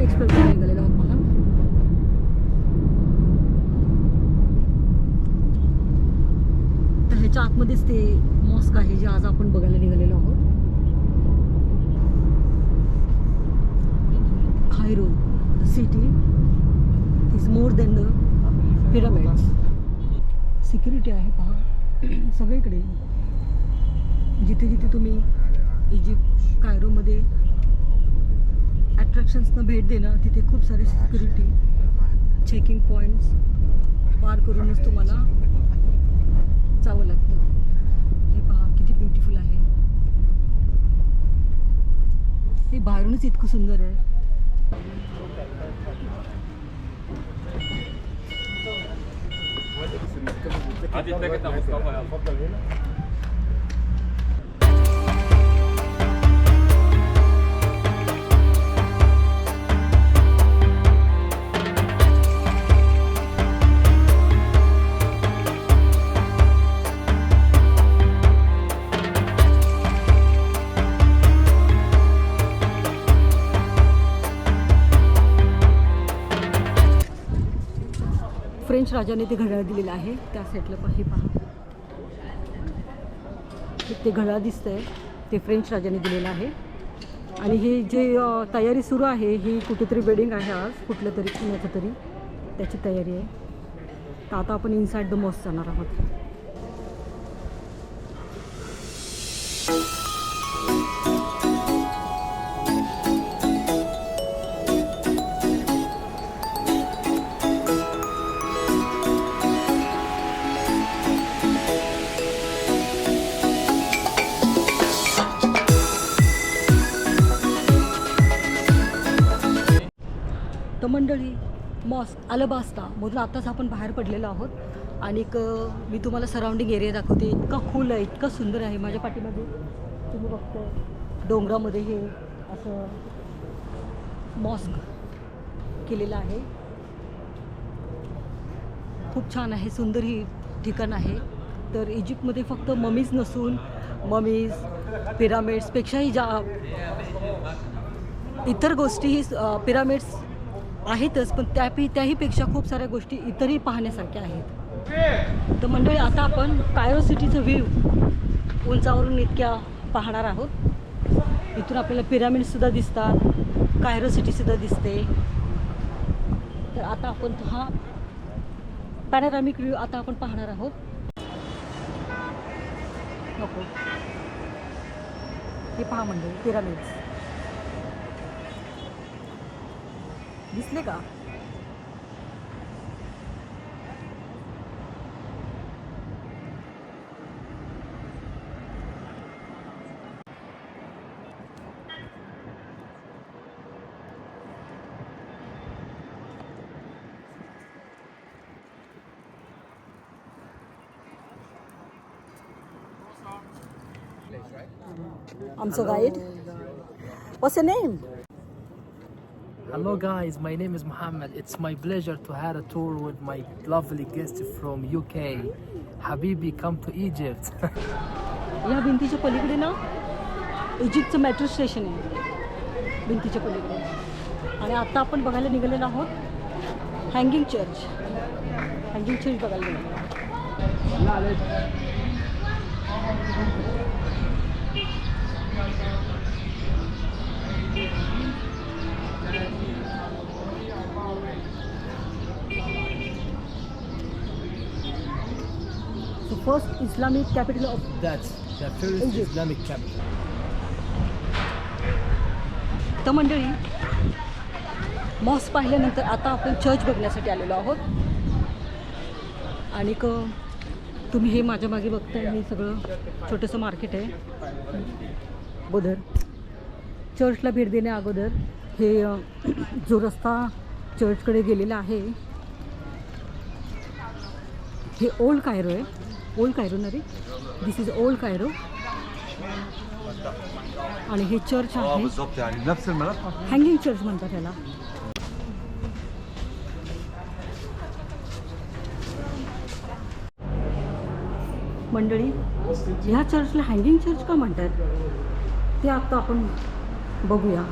आपण एक्सप्लोर करायला आहोत पहा तर ह्याच्या आतमध्येच ते मॉस्क आहे जे आज आपण बघायला निघालेलो आहोत. Cairo the city is more than the pyramids security आहे पहा. सगळीकडे. जिथे जिथे तुम्ही इजिप्त कायरोमध्ये अट्रॅक्शन्सना भेट देणं तिथे खूप सारे सिक्युरिटी चेकिंग पॉईंट्स पार करूनच तुम्हाला जावं लागतं. हे पहा किती ब्युटिफुल आहे. हे बाहेरूनच इतकं सुंदर आहे. आदित्य फ्रेंच राजाने ते घड्याळ दिलेलं आहे. त्या साईडला पण हे पहा. ते घड्याळ दिसतंय. ते फ्रेंच राजाने दिलेलं आहे. आणि हे जे तयारी सुरू आहे ही कुठेतरी वेडिंग आहे आज कुठलं तरी कुणाचं तरी त्याची तयारी आहे. तर आता आपण इनसाईड द मॉस जाणार आहोत. मंडळी मॉस्क अलबास्ता मधून आत्ताच आपण बाहेर पडलेलो आहोत. आणि मी तुम्हाला सराउंडिंग एरिया दाखवते. इतका खोल आहे इतका सुंदर आहे. माझ्या पाठीमध्ये तुम्ही बघतो डोंगरामध्ये हे असं मॉस्क केलेलं आहे. खूप छान आहे सुंदर ही ठिकाण आहे. तर इजिप्तमध्ये फक्त ममीज नसून ममीज पिरामिड्सपेक्षाही जा इतर गोष्टीही पिरामिड्स आहेतच पण त्या त्याहीपेक्षा खूप साऱ्या गोष्टी इतरही पाहण्यासारख्या आहेत. तर मंडळी आता आपण कायरो सिटीचं व्ह्यू उंचावरून इतक्या पाहणार आहोत. इथून आपल्याला पिरामिडसुद्धा दिसतात कायरो सिटीसुद्धा दिसते. तर आता आपण हा पॅनारामिक व्ह्यू आता आपण पाहणार आहोत. नको. हे पहा मंडळी पिरामिड्स दिसले का आमचं guide What's your name? Hello guys, my name is Mohammed. It's my pleasure to have a tour with my lovely guest from UK. Habibi, come to Egypt. या भिंतीच्या पलीकडे ना इजिप्तचं मेट्रो स्टेशन आहे भिंतीच्या पलीकडे आणि आता आपण बघायला निघालेलो आहोत हँगिंग चर्च हँगिंग चर्च बघायला निघालेलो first Islamic capital of That's the first Egypt. Islamic capital. तर मंडळी मॉस पाहिल्यानंतर आता आपण चर्च बघण्यासाठी आलेलो आहोत आणि क तुम्ही हे माझ्या मागे बघताय हे सगळं छोटंसं मार्केट आहे अगोदर चर्चला भेट देण्या अगोदर हे जो रस्ता चर्चकडे गेलेला आहे हे ओल्ड कायरो आहे ओल्ड कायरो ना रे? दिस इज ओल्ड कायरो आणि हे चर्च आहे. हँगिंग चर्च म्हणतात त्याला मंडळी ह्या चर्चला हँगिंग चर्च का म्हणतात? ते आत्ता आपण बघूया.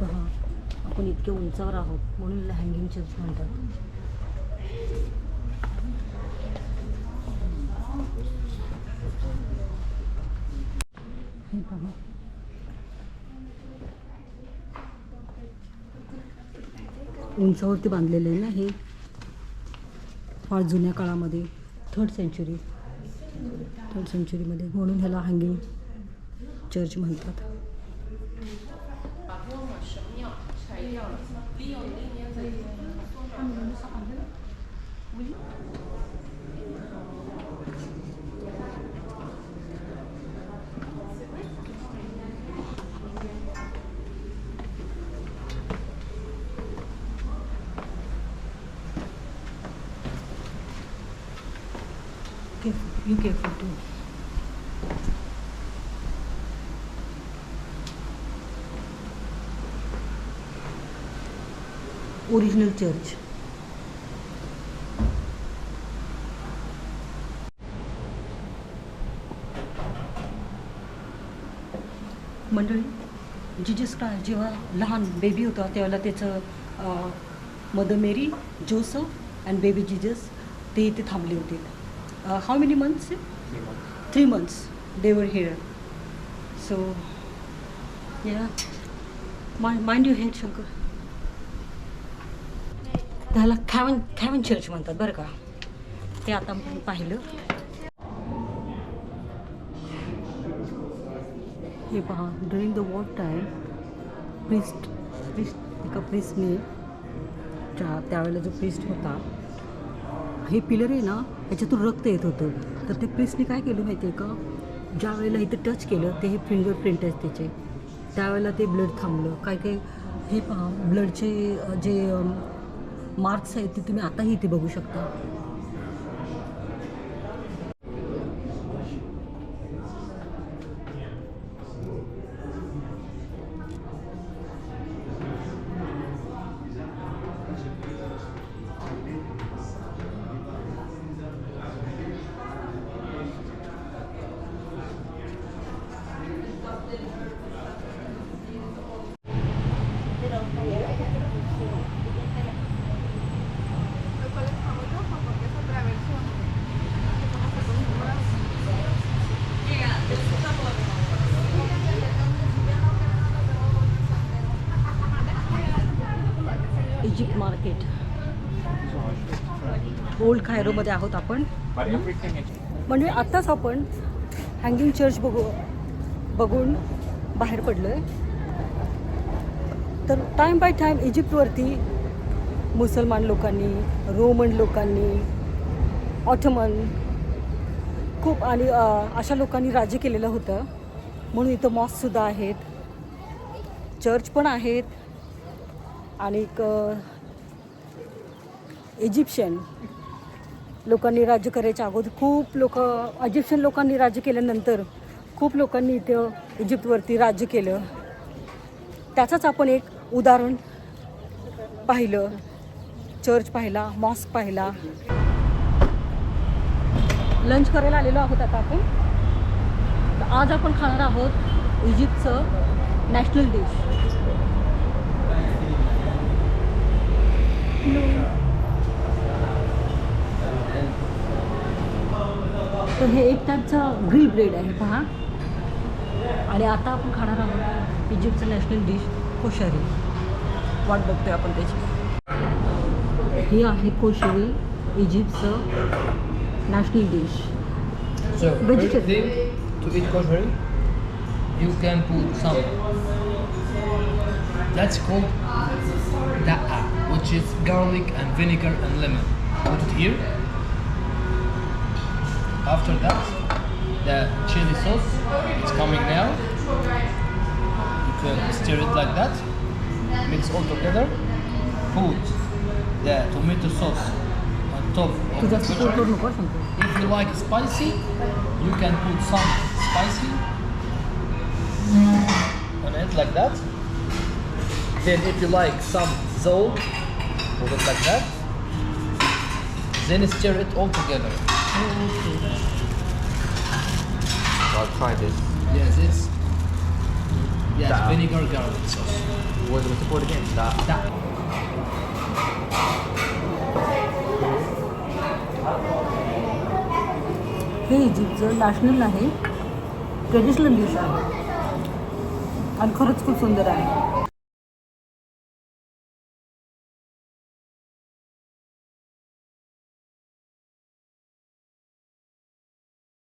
पहा आपण इतके उंचावर आहोत म्हणून हँगिंग चर्च म्हणतात. हे पहा. उंचावरती बांधलेलं आहे ना हे? फार जुन्या काळामध्ये. थर्ड सेंचुरी थर्ड सेंचुरीमध्ये म्हणून ह्याला हँगिंग चर्च म्हणतात. You careful too. Original church मंडळी जिजस का जेव्हा लहान बेबी होता त्यावेळेला त्याचं mother Mary Joseph and baby Jesus ते इथे थांबले होते how many months three months they were here so या माइंड यू हेड शंकर त्याला खॅवन खॅवन चर्च म्हणतात बरं का. ते आता पाहिलं. हे पहा during the war time priest priest एका प्रिस्टने त्या त्यावेळेला जो प्रिस्ट होता हे पिलर आहे ना याच्यातून रक्त येत होतं. तर ते प्रिसने काय केलं माहिती आहे का? ज्या वेळेला इथं टच केलं ते हे फिंगरप्रिंट आहेत त्याचे. त्यावेळेला ते ब्लड थांबलं. काय काय हे पहा ब्लडचे जे मार्क्स आहेत ते तुम्ही आताही इथे बघू शकता. ओल्ड खायरोमध्ये आहोत आपण. म्हणजे आत्ताच आपण हँगिंग चर्च बघू बघून बाहेर पडलो आहे तर टाईम बाय टाईम इजिप्तवरती मुसलमान लोकांनी रोमन लोकांनी ऑटोमन खूप आणि अशा लोकांनी राज्य केलेलं होतं. म्हणून इथं मॉस्कसुद्धा आहेत. चर्च पण आहेत. आणि इजिप्शियन लोकांनी राज्य करायच्या अगोदर खूप लोक इजिप्शियन लोकांनी राज्य केल्यानंतर खूप लोकांनी इथं इजिप्तवरती राज्य केलं. त्याचंच आपण एक उदाहरण पाहिलं. चर्च पाहिला मॉस्क पाहिला. लंच करायला आलेलो आहोत आता आपण. आज आपण खाणार आहोत इजिप्तचं नॅशनल डिश तर हे एक टाईपचं ग्रील ब्रेड आहे पहा आणि आता आपण खाणार आहोत इजिप्तचं नॅशनल डिश कोशारी वाट बघतोय आपण त्याची हे आहे koshari इजिप्तचं national dish You can put some. That's called da'a, which is garlic and vinegar and lemon. Put it here. After that, the chili sauce is coming now. You can stir it like that. Mix all together. Put the tomato sauce on top of the. If you like spicy, you can put some spicy on it like that. Then if you like some salt, put it like that. Then stir it all together. I'll try this. Yes, it's Yes, Da. vinegar garlic sauce. What, what's it called again? Da. Da. हे इजिप्तचं national नाही traditional dish आहे आणि खरंच खूप सुंदर आहे